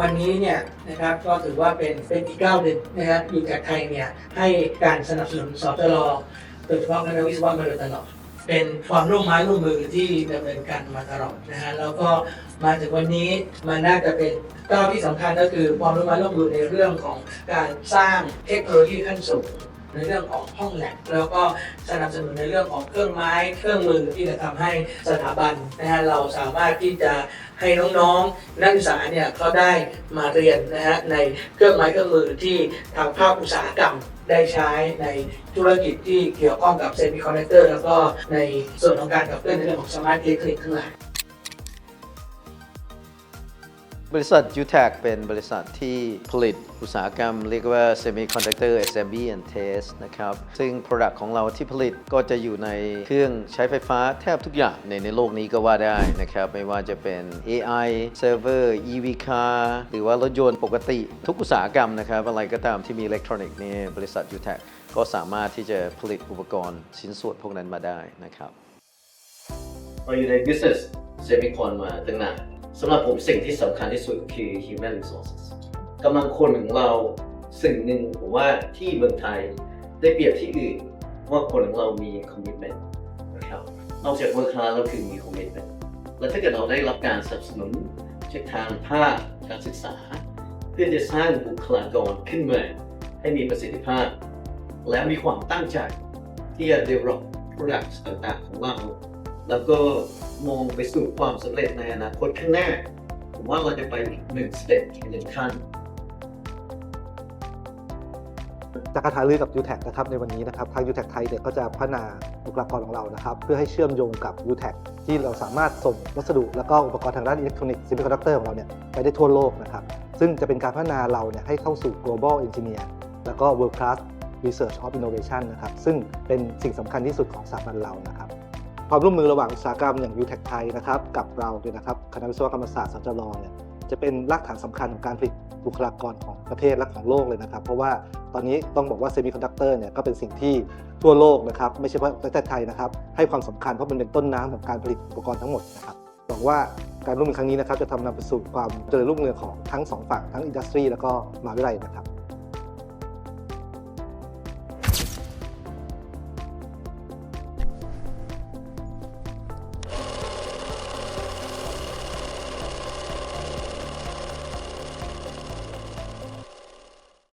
วันนี้เนี่ยนะครับก็ถือว่าเป็นเป็นอีกก้าวหนึ่นะครับอยู่จากไทยเนี่ยให้การสนับสนุนสอบตลรโดยเฉพาะคณะวิศวะมาโดยตลอด เป็นความร่วมไม้ร่วมมือที่ดำเนินการมาตลอดนะฮะแล้วก็มาถึงวันนี้มันน่าจะเป็นก้าวที่สำคัญก็คือความร่วมไม้ร่วมมือในเรื่องของการสร้างเทคโนโลยีขั้นสูง ในเรื่องของห้องแลบแล้วก็สนับสนุนในเรื่องของเครื่องไม้ เครื่องมือที่จะทำให้สถาบันนะฮะเราสามารถที่จะให้น้องๆ นักศึกษาเนี่ยเขาได้มาเรียนนะฮะในเครื่องไม้เครื่องมือที่ทางภาคอุตสาหกรรมได้ใช้ในธุรกิจที่เกี่ยวข้องกับเซมิคอนดักเตอร์แล้วก็ในส่วนของการขับเคลื่อนในเรื่องของสมาร์ทเล็กทรอนิกส์ทั้งหลาย บริษัท UTAC เป็นบริษัทที่ผลิตอุตสาหกรรม เรียกว่า Semiconductor Assembly and Test นะครับ ซึ่ง Product ของเราที่ผลิตก็จะอยู่ในเครื่องใช้ไฟฟ้าแทบทุกอย่างในในโลกนี้ก็ว่าได้นะครับ ไม่ว่าจะเป็น AI Server EV Car หรือว่ารถยนต์ปกติทุกอุตสาหกรรมนะครับ อะไรก็ตามที่มีอิเล็กทรอนิกส์เนี่ยบริษัท UTAC ก็สามารถที่จะผลิตอุปกรณ์ชิ้นส่วนพวกนั้นมาได้นะครับเราอยู่ใน business semicon มาตั้งนาน สำหรับผมสิ่งที่สำคัญที่สุดคือ human resources กำลังคนของเราสิ่งหนึ่งผมว่าที่เมืองไทยได้เปรียบที่อื่นว่าคนของเรามี commitment นะครับนอกจาก work hard แล้วคือมี commitment และถ้าเกิดเราได้รับการสนับสนุนจากทางภาคการศึกษา เพื่อจะสร้างบุคลากรขึ้นมาให้มีประสิทธิภาพ และมีความตั้งใจที่จะ develop products ต่างๆของเรา แล้วก็ มองไปสู่ความสำเร็จในอนาคตข้างหน้า ผมว่าเราจะไปอีกหนึ่งสเต็ปอีกหนึ่งขั้นจากการหารือกับ u t a c นะครับในวันนี้นะครับทาง u t a c ไทยเนี่ยก็จะพัฒนาบุคลากรของเรานะครับเพื่อให้เชื่อมโยงกับ u t a c ที่เราสามารถส่งวัสดุ แล้วก็อุปกรณ์ทางด้านอิเล็กทรอนิกส์ซิมิคอนดักเตอร์ของเราเนี่ยไปได้ทั่วโลกนะครับซึ่งจะเป็นการพัฒนาเราเนี่ยให้เข้าสู่ global engineer แล้วก็ world class research of innovation นะครับซึ่งเป็นสิ่งสำคัญที่สุดของสถาบันเรานะครับ ความร่วมมือระหว่างอุตสาหกรรมอย่าง u t a c ไทยนะครับกับเราเนี่ยนะครับคณะวิศวกรรมศาสตร์สจรเนี่ยจะเป็นรากฐานสำคัญของการผลิตบุคลากรของประเทศและของโลกเลยนะครับ เพราะว่าตอนนี้ต้องบอกว่าเซมิคอนดักเตอร์เนี่ยก็เป็นสิ่งที่ทั่วโลกนะครับไม่ใช่เฉพาะประเทศไทยนะครับ ให้ความสำคัญเพราะมันเป็นต้นน้ำของการผลิตอุปกรณ์ทั้งหมดนะครับหวังว่าการร่วมมือครั้งนี้นะครับจะทำนำไปสู่ความเจริญรุ่งเรืองของทั้งสองฝั่งทั้งอินดัสทรีแล้วก็มหาวิทยาลัยนะครับ